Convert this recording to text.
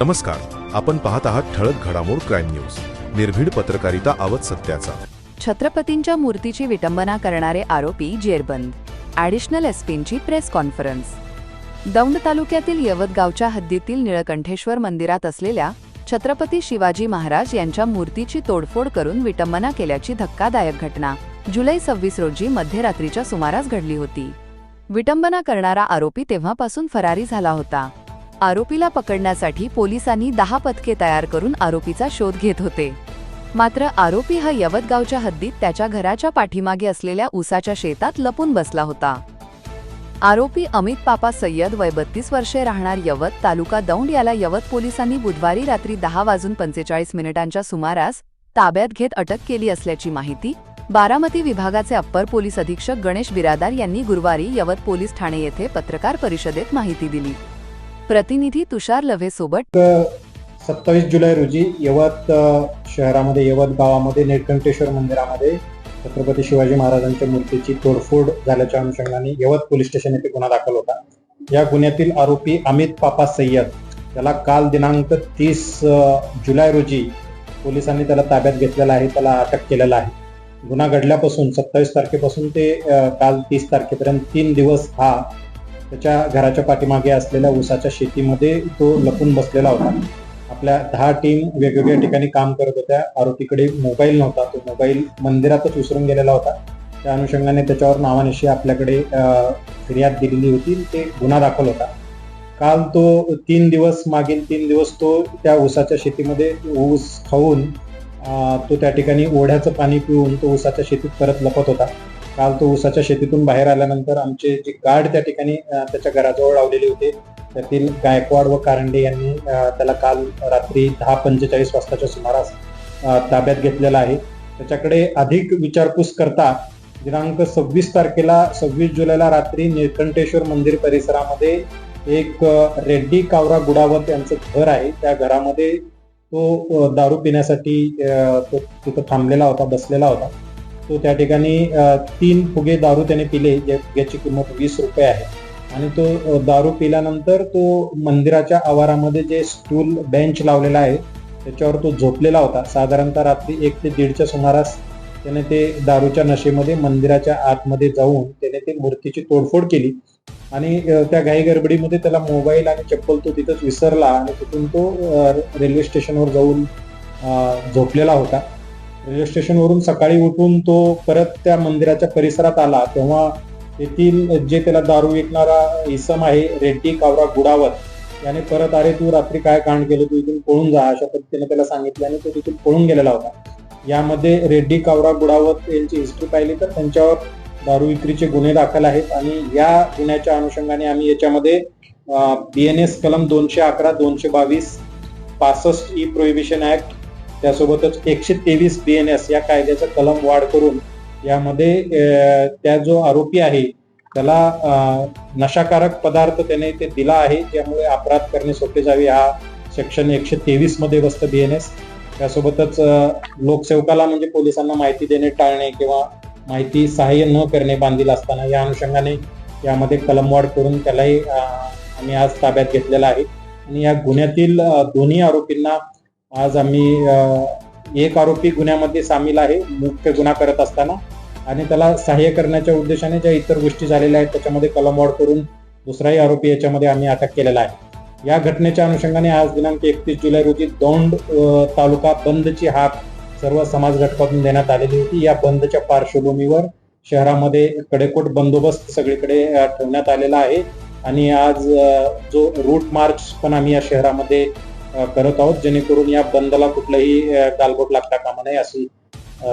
नमस्कार आपण पाहत आहात ठळक घडामोड क्राईम न्यूज. निर्भीड पत्रकारिता आवत सत्याचा. छत्रपतींच्या मूर्तीची विटंबना करणारे आरोपी जेरबंद. ॲडिशनल एसपींची प्रेस कॉन्फरन्स. दौंड तालुक्यातील यवतगावच्या हद्दीतील निळकंठेश्वर मंदिरात असलेल्या छत्रपती शिवाजी महाराज यांच्या मूर्तीची तोडफोड करून विटंबना केल्याची धक्कादायक घटना जुलै सव्वीस रोजी मध्यरात्रीच्या सुमारास घडली होती. विटंबना करणारा आरोपी तेव्हापासून फरारी झाला होता. आरोपीला पकडण्यासाठी पोलिसांनी दहा पथके तयार करून आरोपीचा शोध घेत होते. मात्र आरोपी हा यवतगावच्या हद्दीत त्याच्या घराच्या पाठीमागे असलेल्या उसाच्या शेतात लपून बसला होता. आरोपी अमित पापा सय्यद वय बत्तीस वर्षे राहणार यवत तालुका दौंड याला यवत पोलिसांनी बुधवारी रात्री दहा वाजून पंचेचाळीस मिनिटांच्या सुमारास ताब्यात घेत अटक केली असल्याची माहिती बारामती विभागाचे अप्पर पोलीस अधीक्षक गणेश बिरादार यांनी गुरुवारी यवत पोलीस ठाणे येथे पत्रकार परिषदेत माहिती दिली. प्रतिनिधी तुषार लव्हे सोबत सत्तावीस जुलै रोजी यवत शहरामध्ये यवत गावामध्ये निळकंठेश्वर मंदिरामध्ये छत्रपती शिवाजी महाराजांच्या मूर्तीची तोडफोड झाल्याच्या अनुषंगाने यवत पोलीस स्टेशन येथे गुन्हा दाखल होता. या गुन्ह्यातील आरोपी अमित पापा सय्यद त्याला काल दिनांक तीस जुलै रोजी पोलिसांनी त्याला ताब्यात घेतलेला आहे त्याला अटक केलेला आहे. गुन्हा घडल्यापासून सत्तावीस तारखेपासून ते काल तीस तारखेपर्यंत तीन दिवस हा त्याच्या घराच्या पाठीमागे असलेल्या ऊसाच्या शेतीमध्ये तो लपून बसलेला होता. आपल्या दहा टीम वेगवेगळ्या ठिकाणी काम करत होत्या. आरोपीकडे मोबाईल नव्हता. तो मोबाईल मंदिरातच विसरून गेलेला होता. त्या अनुषंगाने त्याच्यावर नावानिशी आपल्याकडे फिर्याद दिलेली होती. ते गुन्हा दाखल होता. काल तो तीन दिवस मागील तीन दिवस तो त्या ऊसाच्या शेतीमध्ये ऊस खाऊन तो त्या ठिकाणी ओढ्याचं पाणी पिऊन तो ऊसाच्या शेतीत परत लपत होता. काल तो ऊसाच्या शेतीतून बाहेर आल्यानंतर आमचे जे गार्ड त्या ठिकाणी त्याच्या घराजवळ लावलेले होते. त्यातील गायकवाड व कारंडे यांनी त्याला काल रात्री दहा पंचेचाळीस वाजताच्या सुमारास ताब्यात घेतलेला आहे. त्याच्याकडे अधिक विचारपूस करता दिनांक सव्वीस तारखेला सव्वीस जुलैला रात्री निळकंठेश्वर मंदिर परिसरामध्ये एक रेड्डी कावरा गुडावत यांचं घर आहे. त्या घरामध्ये तो दारू पिण्यासाठी तो तिथं थांबलेला होता बसलेला होता. तो त्या ठिकाणी तीन फुगे दारू त्याने पिले ज्या- ज्याची किंमत वीस रुपये आहे. आणि तो दारू पिल्यानंतर तो मंदिराच्या आवारामध्ये जे स्टूल बेंच लावलेला आहे त्याच्यावर तो झोपलेला होता. साधारणतः रात्री एक ते दीडच्या सुमारास त्याने ते दारूच्या नशेमध्ये मंदिराच्या आतमध्ये जाऊन त्याने ते मूर्तीची तोडफोड केली. आणि त्या घाई गडबडीमध्ये त्याला मोबाईल आणि चप्पल तो तिथंच विसरला आणि तिथून तो रेल्वे स्टेशनवर जाऊन झोपलेला होता. रेल्वे स्टेशनवरून सकाळी उठून तो परत त्या मंदिराच्या परिसरात आला. तेव्हा तेथील जे त्याला दारू विकणारा इसम आहे रेड्डी कावरा गुडावत याने परत अरे तू रात्री काय कांड केलं? तू इथून पळून जा अशा पद्धतीने त्याला सांगितलं आणि तो तिथून पळून गेलेला होता. यामध्ये रेड्डी कावरा गुडावत यांची हिस्ट्री पाहिली तर त्यांच्यावर दारू विक्रीचे गुन्हे दाखल आहेत आणि या गुन्ह्याच्या अनुषंगाने आम्ही याच्यामध्ये बी एन एस कलम दोनशे अकरा दोनशे बावीस पासष्ट ई प्रोहिबिशन ऍक्ट त्यासोबतच एकशे तेवीस बी एन एस या कायद्याचा कलम वाढ करून यामध्ये त्या जो आरोपी आहे त्याला नशाकारक पदार्थ त्याने ते दिला आहे. त्यामुळे अपराध करणे सोपे जावे. हा सेक्शन एकशे तेवीसमध्ये बसतं बी एन एस त्यासोबतच लोकसेवकाला म्हणजे पोलिसांना माहिती देणे टाळणे किंवा माहिती सहाय्य न करणे बांधील असताना या अनुषंगाने यामध्ये कलमवाढ करून त्यालाही आम्ही आज ताब्यात घेतलेला आहे. आणि या गुन्ह्यातील दोन्ही आरोपींना आज आम्ही एक आरोपी गुन्ह्यामध्ये सामील आहे मुख्य गुन्हा करत असताना. आणि त्याला सहाय्य करण्याच्या उद्देशाने ज्या इतर गोष्टी झालेल्या आहेत त्याच्यामध्ये कलमवाढ करून दुसराही आरोपी याच्यामध्ये आम्ही अटक केलेला आहे. या घटनेच्या अनुषंगाने आज दिनांक एकतीस जुलै रोजी दौंड तालुका बंदची हाक सर्व समाज घटकातून देण्यात आलेली होती. या बंदच्या पार्श्वभूमीवर शहरामध्ये कडेकोट बंदोबस्त सगळीकडे ठेवण्यात आलेला आहे. आणि आज जो रूट मार्च पण आम्ही या शहरामध्ये करत आहोत जेणेकरून या बंदला कुठलंही गालबोट लागता कामा नये अशी अ,